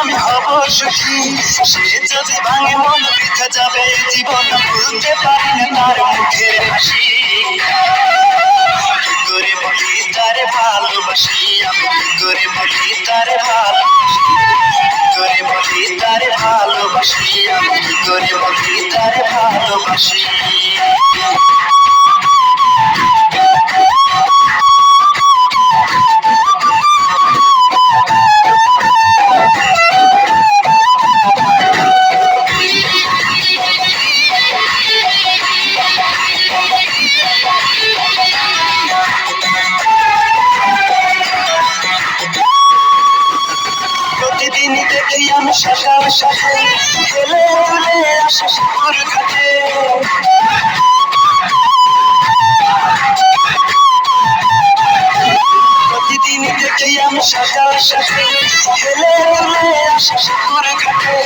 আমি হব সুখী। সে যদি ভাঙে মন, বৃথা যাবে জীবন। ভুলতে পারি না তার মুখের হাসি। করে বলি তারে ভালোবাসি? আমি করে বলি তারে ভালোবাসি? করে বলি তারে ভালোবাসি? আমি করে বলি তারে ভালোবাসি? আমি সকাল সকাল হেলে দুলে আসে সাপুর ঘাটে প্রতিদিনই দেখি আমি সকাল সকাল হেলে দুলে আসে সাপুর ঘাটে।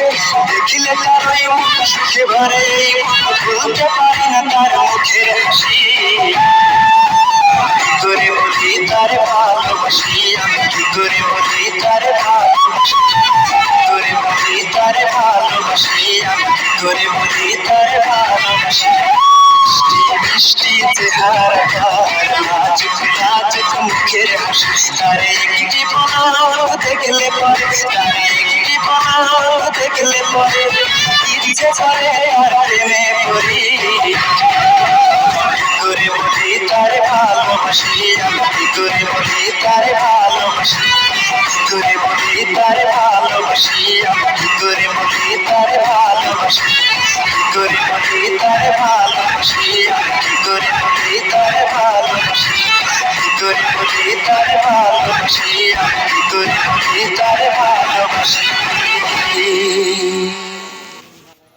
দেখিলে তার ওই মুখ সুখে ভরে, ভুলতে পারি না তার মুখের হাসি। করে বলি তারে ভালোবাসি আমি, কি করে বলি তারে করে বলি তারে ভালোবাসি মিষ্টি চেহারা লাজ লাজ মুখের হাসি তারে একটি বানাও দেখলে পরে তারে একটি বানাও দেখলে পরে ইচ্ছে করে আর প্রেমে পড়ি করে বলি তারে ভালোবাসি আমি করে কি করে বলি তারে ভালোবাসি আমি কি করে বলি তারে ভালোবাসি কি করে বলি তারে ভালোবাসি কি করে বলি তারে